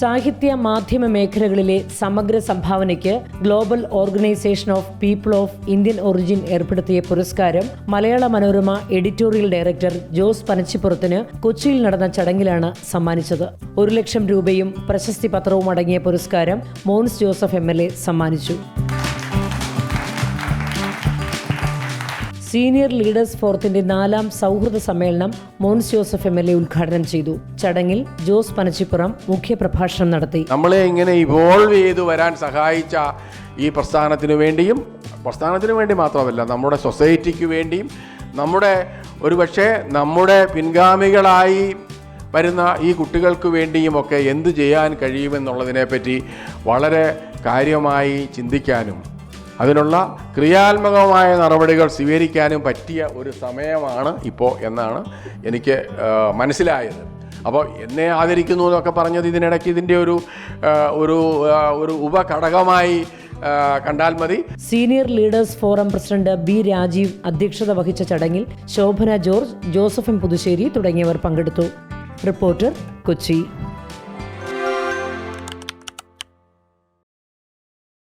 സാഹിത്യ മാധ്യമ മേഖലകളിലെ സമഗ്ര സംഭാവനയ്ക്ക് global organisation of people of Indian origin ഏർപ്പെടുത്തിയ പുരസ്കാരം മലയാള മനോരമ എഡിറ്റോറിയൽ ഡയറക്ടർ ജോസ് പനച്ചിപ്പുറത്തിന് കൊച്ചിയിൽ നടന്ന ചടങ്ങിലാണ് സമ്മാനിച്ചത്. ഒരു ലക്ഷം രൂപയും പ്രശസ്തി പത്രവും അടങ്ങിയ പുരസ്കാരം മോൻസ് ജോസഫ് എം സമ്മാനിച്ചു. സീനിയർ ലീഡേഴ്സ് ഫോറത്തിന്റെ നാലാം സൗഹൃദ സമ്മേളനം Mons Joseph M L A ഉദ്ഘാടനം ചെയ്തു. ചടങ്ങിൽ ജോസ് പനച്ചിപ്പുറം മുഖ്യപ്രഭാഷണം നടത്തി. നമ്മളെ ഇങ്ങനെ ഇവോൾവ് ചെയ്തു വരാൻ സഹായിച്ച ഈ പ്രസ്ഥാനത്തിന് വേണ്ടിയും പ്രസ്ഥാനത്തിന് വേണ്ടി മാത്രമല്ല നമ്മുടെ സൊസൈറ്റിക്ക് വേണ്ടിയും നമ്മുടെ ഒരുപക്ഷെ നമ്മുടെ പിൻഗാമികളായി വരുന്ന ഈ കുട്ടികൾക്ക് വേണ്ടിയും ഒക്കെ എന്ത് ചെയ്യാൻ കഴിയുമെന്നുള്ളതിനെപ്പറ്റി വളരെ കാര്യമായി ചിന്തിക്കാനും അതിനുള്ള ക്രിയാത്മകമായ നടപടികൾ സ്വീകരിക്കാനും പറ്റിയ ഒരു സമയമാണ് ഇപ്പോൾ എന്നാണ് എനിക്ക് മനസ്സിലായത്. അപ്പോൾ എന്നെ ആദരിക്കുന്നു എന്നൊക്കെ പറഞ്ഞത് ഇതിനിടയ്ക്ക് ഇതിന്റെ ഒരു ഒരു ഒരു ഉപഘടകമായി കണ്ടാൽ മതി. Senior leaders forum president B Rajeev അധ്യക്ഷത വഹിച്ച ചടങ്ങിൽ ശോഭന ജോർജ് ജോസഫ് എം പുതുശ്ശേരി തുടങ്ങിയവർ പങ്കെടുത്തു. റിപ്പോർട്ടർ കൊച്ചി.